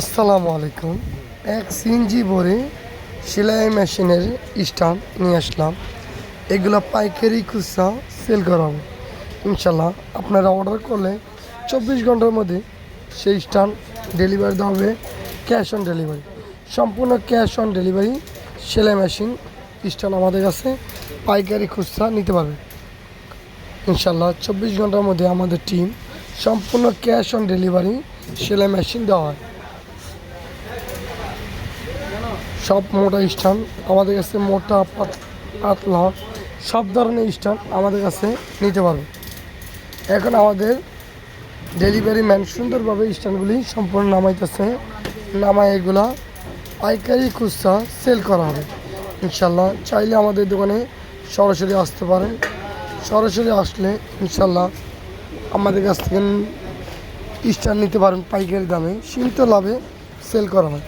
আসসালামু আলাইকুম। এক সিএনজি ভরে সেলাই মেশিনের স্ট্যান্ড নিয়ে আসলাম। এগুলো পাইকারি খুচরা সেল করা হবে ইনশাল্লাহ আপনারা অর্ডার করলে চব্বিশ ঘণ্টার মধ্যে সেই স্ট্যান্ড ডেলিভারি দেওয়া হবে, ক্যাশ অন ডেলিভারি। সম্পূর্ণ ক্যাশ অন ডেলিভারি সেলাই মেশিন স্ট্যান্ড আমাদের কাছে পাইকারি খুচরা নিতে পারবে। ইনশাল্লাহ চব্বিশ ঘণ্টার মধ্যে আমাদের টিম সম্পূর্ণ ক্যাশ অন ডেলিভারি সেলাই মেশিন দেওয়া হয়। সব মোটা স্টান আমাদের কাছে মোটা, পাত- পাতলা, সব ধরনের স্টান আমাদের কাছে নিতে পারবে। এখন আমাদের ডেলিভারি ম্যান সুন্দরভাবে স্ট্যান্ডগুলি সম্পূর্ণ নামাইতেছে। নামায় এগুলা পাইকারি খুচরা সেল করা হবে। ইনশাল্লাহ চাইলে আমাদের দোকানে সরাসরি আসতে পারেন। সরাসরি আসলে ইনশাল্লাহ আমাদের কাছ থেকে স্ট্যান্ড নিতে পারেন পাইকারি দামে। সীমিত লাভে সেল করা হয়।